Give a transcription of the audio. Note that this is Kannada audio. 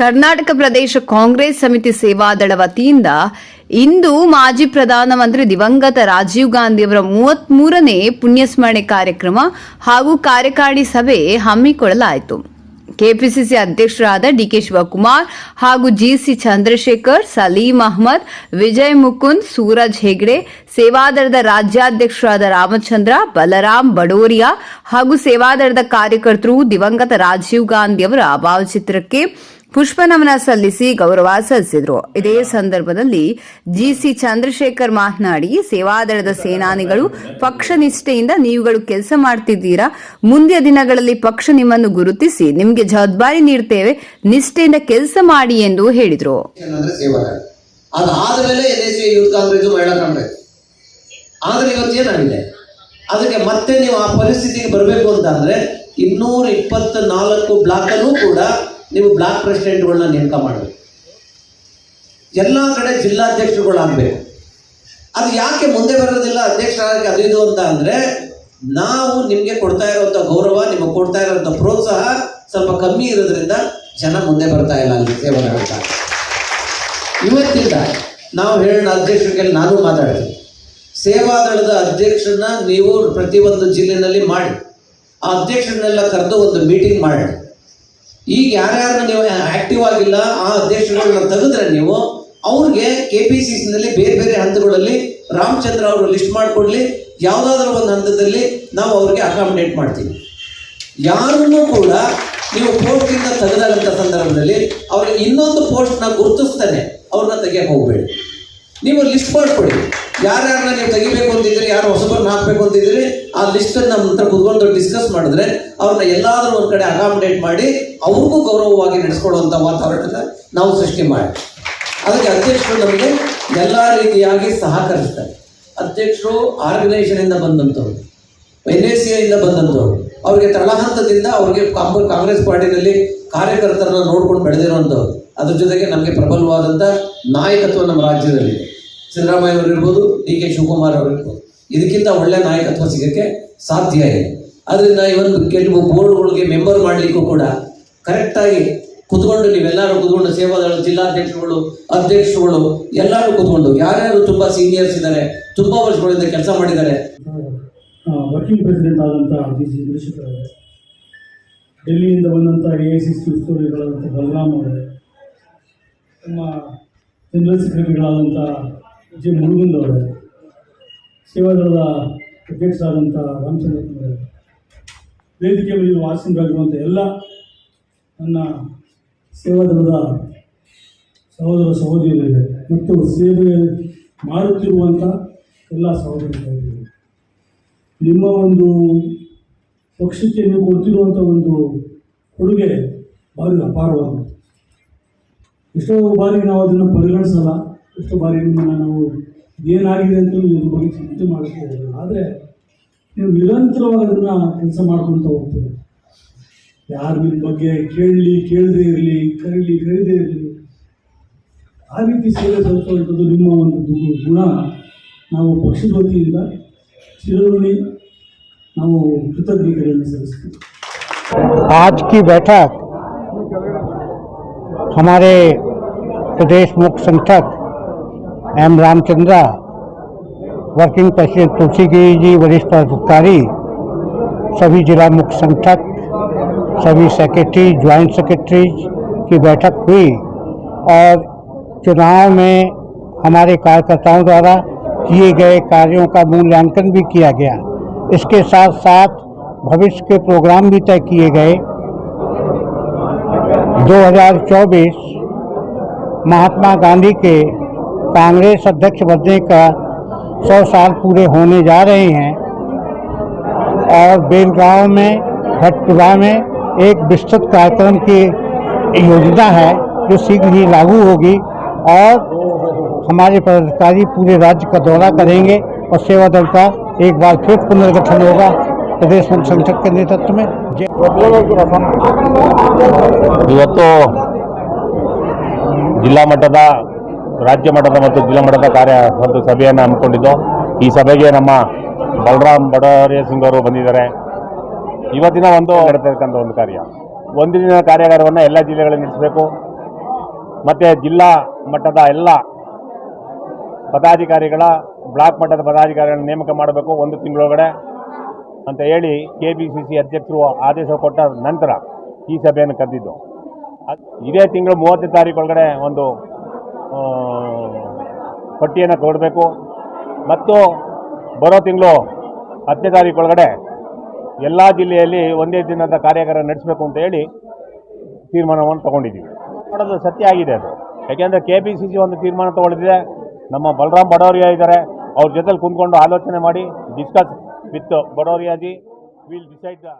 ಕರ್ನಾಟಕ ಪ್ರದೇಶ ಕಾಂಗ್ರೆಸ್ ಸಮಿತಿ ಸೇವಾದಳ ವತಿಯಿಂದ ಇಂದು ಮಾಜಿ ಪ್ರಧಾನಮಂತ್ರಿ ದಿವಂಗತ ರಾಜೀವ್ ಗಾಂಧಿಯವರ ಮೂವತ್ಮೂರನೇ ಪುಣ್ಯಸ್ಮರಣೆ ಕಾರ್ಯಕ್ರಮ ಹಾಗೂ ಕಾರ್ಯಕಾರಿ ಸಭೆ ಹಮ್ಮಿಕೊಳ್ಳಲಾಯಿತು. ಕೆಪಿಸಿಸಿ ಅಧ್ಯಕ್ಷರಾದ ಡಿಕೆ ಶಿವಕುಮಾರ್ ಹಾಗೂ ಜಿಸಿ ಚಂದ್ರಶೇಖರ್, ಸಲೀಂ ಅಹ್ಮದ್, ವಿಜಯ್ ಮುಕುಂದ್, ಸೂರಜ್ ಹೆಗ್ಡೆ, ಸೇವಾದಳದ ರಾಜ್ಯಾಧ್ಯಕ್ಷರಾದ ರಾಮಚಂದ್ರ ಬಲರಾಮ್ ಬಡೋರಿಯಾ ಹಾಗೂ ಸೇವಾದಳದ ಕಾರ್ಯಕರ್ತರು ದಿವಂಗತ ರಾಜೀವ್ ಗಾಂಧಿ ಅವರ ಭಾವಚಿತ್ರಕ್ಕೆ ಪುಷ್ಪನಮನ ಸಲ್ಲಿಸಿ ಗೌರವ ಸಲ್ಲಿಸಿದರು. ಇದೇ ಸಂದರ್ಭದಲ್ಲಿ ಜಿಸಿ ಚಂದ್ರಶೇಖರ್ ಮಾತನಾಡಿ, ಸೇವಾದಳದ ಸೇನಾನಿಗಳು ಪಕ್ಷ ನಿಷ್ಠೆಯಿಂದ ನೀವುಗಳು ಕೆಲಸ ಮಾಡ್ತಿದ್ದೀರಾ? ಮುಂದಿನ ದಿನಗಳಲ್ಲಿ ಪಕ್ಷ ನಿಮ್ಮನ್ನು ಗುರುತಿಸಿ, ನಿಮಗೆ ಜವಾಬ್ದಾರಿ ನೀಡ್ತೇವೆ, ನಿಷ್ಠೆಯಿಂದ ಕೆಲಸ ಮಾಡಿ ಎಂದು ಹೇಳಿದರು. ಅದಕ್ಕೆ ಮತ್ತೆ ನೀವು ಆ ಪರಿಸ್ಥಿತಿಗೆ ಬರಬೇಕು ಅಂತಂದ್ರೆ ಇನ್ನೂರ ಕೂಡ ನೀವು ಬ್ಲಾಕ್ ಪ್ರೆಸಿಡೆಂಟ್ಗಳನ್ನ ನೇಮಕ ಮಾಡಬೇಕು. ಎಲ್ಲ ಕಡೆ ಜಿಲ್ಲಾಧ್ಯಕ್ಷರುಗಳಾಗಬೇಕು. ಅದು ಯಾಕೆ ಮುಂದೆ ಬರೋದಿಲ್ಲ ಅಧ್ಯಕ್ಷರಾಗಿ ಅದು ಇದು ಅಂತ ಅಂದರೆ, ನಾವು ನಿಮಗೆ ಕೊಡ್ತಾ ಇರುವಂತ ಗೌರವ, ನಿಮಗೆ ಕೊಡ್ತಾ ಇರುವಂತ ಪ್ರೋತ್ಸಾಹ ಸ್ವಲ್ಪ ಕಮ್ಮಿ ಇರೋದ್ರಿಂದ ಜನ ಮುಂದೆ ಬರ್ತಾ ಇಲ್ಲ ಅಲ್ಲಿ ಸೇವೆ ಅಂತ ಇವತ್ತಿಂದ ನಾವು ಹೇಳೋಣ ಅಧ್ಯಕ್ಷರಿಗೆ ನಾನು ಮಾತಾಡ್ತೀನಿ. ಸೇವಾದಳದ ಅಧ್ಯಕ್ಷರನ್ನ ನೀವು ಪ್ರತಿಯೊಂದು ಜಿಲ್ಲೆಯಲ್ಲಿ ಮಾಡಿ. ಆ ಅಧ್ಯಕ್ಷರನ್ನೆಲ್ಲ ಕರೆದು ಒಂದು ಮೀಟಿಂಗ್ ಮಾಡೋಣ ಈಗ ಯಾರ್ಯಾರನ್ನ ನೀವು ಆಕ್ಟಿವ್ ಆಗಿಲ್ಲ, ಆ ಅಧ್ಯಕ್ಷರುಗಳನ್ನ ತೆಗೆದ್ರೆ ನೀವು, ಅವ್ರಿಗೆ ಕೆ ಪಿ ಸಿ ಸಿನಲ್ಲಿ ಬೇರೆ ಬೇರೆ ಹಂತಗಳಲ್ಲಿ ರಾಮಚಂದ್ರ ಅವರು ಲಿಸ್ಟ್ ಮಾಡಿಕೊಡ್ಲಿ, ಯಾವುದಾದ್ರೂ ಒಂದು ಹಂತದಲ್ಲಿ ನಾವು ಅವ್ರಿಗೆ ಅಕಾಮಿಡೇಟ್ ಮಾಡ್ತೀವಿ. ಯಾರನ್ನೂ ಕೂಡ ನೀವು ಪೋಸ್ಟಿಂದ ತೆಗೆದಾಗಂಥ ಸಂದರ್ಭದಲ್ಲಿ ಅವ್ರಿಗೆ ಇನ್ನೊಂದು ಪೋಸ್ಟ್ನ ಗುರುತಿಸ್ತಾನೆ, ಅವ್ರನ್ನ ತೆಗಿಯಕ್ಕೆ ಹೋಗ್ಬೇಡಿ. ನೀವು ಲಿಸ್ಟ್ ಮಾಡ್ಕೊಡಿ ಯಾರ್ಯಾರನ್ನ ನೀವು ತೆಗಿಬೇಕು ಅಂತಿದ್ರೆ ಯಾರು ಹೊಸಬರನ್ನ ಹಾಕಬೇಕು ಅಂತಿದ್ರೆ ಆ ಲಿಸ್ಟನ್ನು ನಮ್ಮ ಹತ್ರ ಕುತ್ಕೊಂಡು ಡಿಸ್ಕಸ್ ಮಾಡಿದ್ರೆ ಅವ್ರನ್ನ ಎಲ್ಲಾದ್ರೂ ಒಂದು ಕಡೆ ಅಕಾಮಿಡೇಟ್ ಮಾಡಿ ಅವ್ರಿಗೂ ಗೌರವವಾಗಿ ನಡೆಸ್ಕೊಡುವಂಥ ವಾತಾವರಣ ನಾವು ಸೃಷ್ಟಿ ಮಾಡಿ. ಅದಕ್ಕೆ ಅಧ್ಯಕ್ಷರು ನಮಗೆ ಎಲ್ಲ ರೀತಿಯಾಗಿ ಸಹಕರಿಸ್ತಾರೆ. ಅಧ್ಯಕ್ಷರು ಆರ್ಗನೈಸೇಷನ್ ಇಂದ ಬಂದಂಥವ್ರು ಎನ್ ಎಸ್ ಇಂದ ಬಂದಂಥವ್ರು ಅವ್ರಿಗೆ ತಳಹಂತದಿಂದ ಅವ್ರಿಗೆ ಕಾಂಗ್- ಕಾಂಗ್ರೆಸ್ ಪಾರ್ಟಿನಲ್ಲಿ ಕಾರ್ಯಕರ್ತರನ್ನ ನೋಡ್ಕೊಂಡು ಬೆಳೆದಿರುವಂಥವ್ರು ಅದ್ರ ಜೊತೆಗೆ ನಮಗೆ ಪ್ರಬಲವಾದಂಥ ನಾಯಕತ್ವ ನಮ್ಮ ರಾಜ್ಯದಲ್ಲಿದೆ. ಸಿದ್ದರಾಮಯ್ಯ ಅವರು ಇರ್ಬೋದು, ಡಿ ಕೆ ಶಿವಕುಮಾರ್ ಅವರು ಇರ್ಬೋದು. ಇದಕ್ಕಿಂತ ಒಳ್ಳೆ ನಾಯಕತ್ವ ಸಿಗೋಕ್ಕೆ ಸಾಧ್ಯ ಇದೆ. ಅದರಿಂದ ಇವತ್ತು ಕೆಲವು ಬೋರ್ಡ್ಗಳಿಗೆ ಮೆಂಬರ್ ಮಾಡಲಿಕ್ಕೂ ಕೂಡ ಕರೆಕ್ಟಾಗಿ ಕುತ್ಕೊಂಡು ನೀವೆಲ್ಲರೂ ಕುತ್ಕೊಂಡು ಸೇವಾದಳ ಜಿಲ್ಲಾಧ್ಯಕ್ಷರುಗಳು, ಅಧ್ಯಕ್ಷರುಗಳು ಎಲ್ಲರೂ ಕುತ್ಕೊಂಡು, ಯಾರ್ಯಾರು ತುಂಬ ಸೀನಿಯರ್ಸ್ ಇದ್ದಾರೆ, ತುಂಬ ವರ್ಷಗಳಿಂದ ಕೆಲಸ ಮಾಡಿದ್ದಾರೆ. ವರ್ಕಿಂಗ್ ಪ್ರೆಸಿಡೆಂಟ್ ಆದಂಥ ಜಿ ಸಿ ಚಂದ್ರಶೇಖರ್ ಅವರೇ, ಡೆಲ್ಲಿಯಿಂದ ಬಂದಂಥ ಎ ಐ ಸಿ ಸಿ ಉಸ್ತುವಾರಿಗಳಾದಂಥ ಬಲರಾಮ್ ಅವರೇ, ನಮ್ಮ ಜನರಲ್ ಸೆಕ್ರೆಟರಿಗಳಾದಂಥ ಜಿ ಮುರುಗುಂದ್ ಅವರೇ, ಸೇವಾದಳದ ಅಧ್ಯಕ್ಷರಾದಂಥ ರಾಮಚಂದ್ರ ಅವರೇ ವೇದಿಕೆ ಮೇಲೆ ವಾಸೀನರಾಗಿರುವಂಥ ಎಲ್ಲ ನನ್ನ ಸೇವಾದಳದ ಸಹೋದರ ಸಹೋದರಿಯರಿದೆ ಮತ್ತು ಸೇವೆ ಮಾಡುತ್ತಿರುವಂಥ ಎಲ್ಲ ಸಹೋದರಿಯರಿದೆ ನಿಮ್ಮ ಒಂದು ಪಕ್ಷಕ್ಕೆ ನೀವು ಕೊಡ್ತಿರುವಂಥ ಒಂದು ಕೊಡುಗೆ ಭಾರಿ ಅಪಾರವಾದ ಎಷ್ಟೋ ಬಾರಿ ನಾವು ಅದನ್ನು ಪರಿಗಣಿಸಲ್ಲ. ಎಷ್ಟೋ ಬಾರಿ ನಿಮ್ಮನ್ನು ನಾವು ಏನಾಗಿದೆ ಅಂತ ಇದ್ರ ಬಗ್ಗೆ ಚಿಂತೆ ಮಾಡ್ತಾ ಇರಲ್ಲ ಆದರೆ ನೀವು ನಿರಂತರವಾಗಿ ಅದನ್ನು ಕೆಲಸ ಮಾಡ್ಕೊತ ಹೋಗ್ತೀರಿ ಯಾರು ನಿಮ್ಮ ಬಗ್ಗೆ ಕೇಳಲಿ ಕೇಳದೇ ಇರಲಿ ಕರೀಲಿ ಕರೀದೇ ಇರಲಿ ಆ ರೀತಿ ಸೇವೆ ಸಲ್ಲಿಸುವಂಥದ್ದು ನಿಮ್ಮ ಒಂದು ದು- ಗುಣ ನಾವು ಪಕ್ಷದ ವತಿಯಿಂದ ಚಿರಋಣಿ ನಾವು ಕೃತಜ್ಞತೆಗಳನ್ನು ಸಲ್ಲಿಸ್ತೀವಿ आज की बैठक हमारे प्रदेश मुख्य संगठक M Ramachandra working president Tulsigiri ji, वरिष्ठ पदाधिकारी सभी जिला मुख्य संगठक, सभी सेक्रेटरी ज्वाइंट सेक्रेटरी की बैठक हुई और चुनाव में हमारे कार्यकर्ताओं द्वारा किए गए कार्यों का मूल्यांकन भी किया गया। इसके साथ साथ भविष्य के प्रोग्राम भी तय किए गए। 2024 महात्मा गांधी के कांग्रेस अध्यक्ष बनने का 100 साल पूरे होने जा रहे हैं और बेलगांव में भटपुरा में एक विस्तृत कार्यक्रम की योजना है जो शीघ्र ही लागू होगी और हमारे पदाधिकारी पूरे राज्य का दौरा करेंगे और सेवा दल का एक बार फिर पुनर्गठन होगा प्रदेश मुख्य संगठन के नेतृत्व में जय ಇವತ್ತು ಜಿಲ್ಲಾ ಮಟ್ಟದ ರಾಜ್ಯ ಮಟ್ಟದ ಮತ್ತು ಜಿಲ್ಲಾ ಮಟ್ಟದ ಕಾರ್ಯ ಒಂದು ಸಭೆಯನ್ನು ಹಮ್ಮಿಕೊಂಡಿದ್ದು. ಈ ಸಭೆಗೆ ನಮ್ಮ ಬಲರಾಮ್ ಬಡೋರಿಯ ಸಿಂಗ್ ಅವರು ಬಂದಿದ್ದಾರೆ. ಇವತ್ತಿನ ಒಂದು ನಡೆತಕ್ಕಂಥ ಒಂದು ಕಾರ್ಯ. ಒಂದು ದಿನ ಕಾರ್ಯಾಗಾರವನ್ನು ಎಲ್ಲ ಜಿಲ್ಲೆಗಳಲ್ಲಿ ನಡೆಸಬೇಕು. ಮತ್ತು ಜಿಲ್ಲಾ ಮಟ್ಟದ ಎಲ್ಲ ಪದಾಧಿಕಾರಿಗಳ ಬ್ಲಾಕ್ ಮಟ್ಟದ ಪದಾಧಿಕಾರಿಗಳನ್ನ ನೇಮಕ ಮಾಡಬೇಕು ಒಂದು ತಿಂಗಳೊಳಗಡೆ ಅಂತ ಹೇಳಿ ಕೆ ಪಿ ಸಿ ಸಿ ಅಧ್ಯಕ್ಷರು ಆದೇಶ ಕೊಟ್ಟ ನಂತರ ಈ ಸಭೆಯನ್ನು ಕರೆದಿದ್ದು. ಅದ್- ಇದೇ ತಿಂಗಳು ಮೂವತ್ತನೇ ತಾರೀಕು ಒಳಗಡೆ ಒಂದು ಪಟ್ಟಿಯನ್ನು ಕೊಡಬೇಕು ಮತ್ತು ಬರೋ ತಿಂಗಳು ಹತ್ತನೇ ತಾರೀಕು ಒಳಗಡೆ ಎಲ್ಲ ಜಿಲ್ಲೆಯಲ್ಲಿ ಒಂದೇ ದಿನದ ಕಾರ್ಯಾಗಾರ ನಡೆಸಬೇಕು ಅಂತ ಹೇಳಿ ತೀರ್ಮಾನವನ್ನು ತಗೊಂಡಿದ್ದೀವಿ. ಮಾಡೋದು ಸತ್ಯ ಆಗಿದೆ ಅದು. ಯಾಕೆಂದರೆ ಕೆ ಪಿ ಸಿ ಸಿ ಒಂದು ತೀರ್ಮಾನ ತಗೊಂಡಿದೆ ನಮ್ಮ ಬಲರಾಮ್ ಬಡೋರಿಯಾ ಇದ್ದಾರೆ. ಅವ್ರ ಜೊತೆಲಿ ಕುಂತ್ಕೊಂಡು ಆಲೋಚನೆ ಮಾಡಿ discuss with Badoria ji will decide the